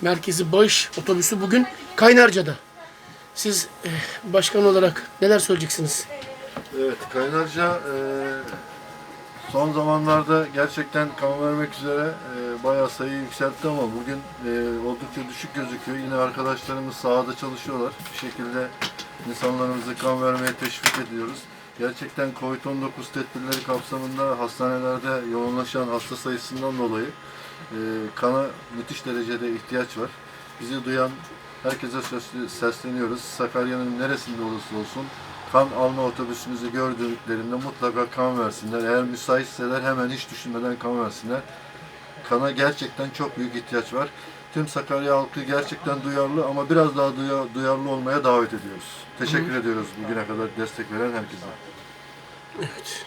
merkezi bağış otobüsü bugün Kaynarca'da. Siz eh, başkan olarak neler söyleyeceksiniz? Evet, Kaynarca e, son zamanlarda gerçekten kan vermek üzere e, bayağı sayıyı yükseltti ama bugün e, oldukça düşük gözüküyor. Yine arkadaşlarımız sahada çalışıyorlar. Bir şekilde insanlarımızı kan vermeye teşvik ediyoruz. Gerçekten Covid-19 tedbirleri kapsamında hastanelerde yoğunlaşan hasta sayısından dolayı e, kana müthiş derecede ihtiyaç var. Bizi duyan herkese sesleniyoruz. Sakarya'nın neresinde olursa olsun kan alma otobüsümüzü gördüklerinde mutlaka kan versinler. Eğer müsaitseler hemen hiç düşünmeden kan versinler. Kana gerçekten çok büyük ihtiyaç var. Tüm Sakarya halkı gerçekten duyarlı ama biraz daha duya- duyarlı olmaya davet ediyoruz. Teşekkür ediyoruz bugüne kadar destek veren herkese. Evet.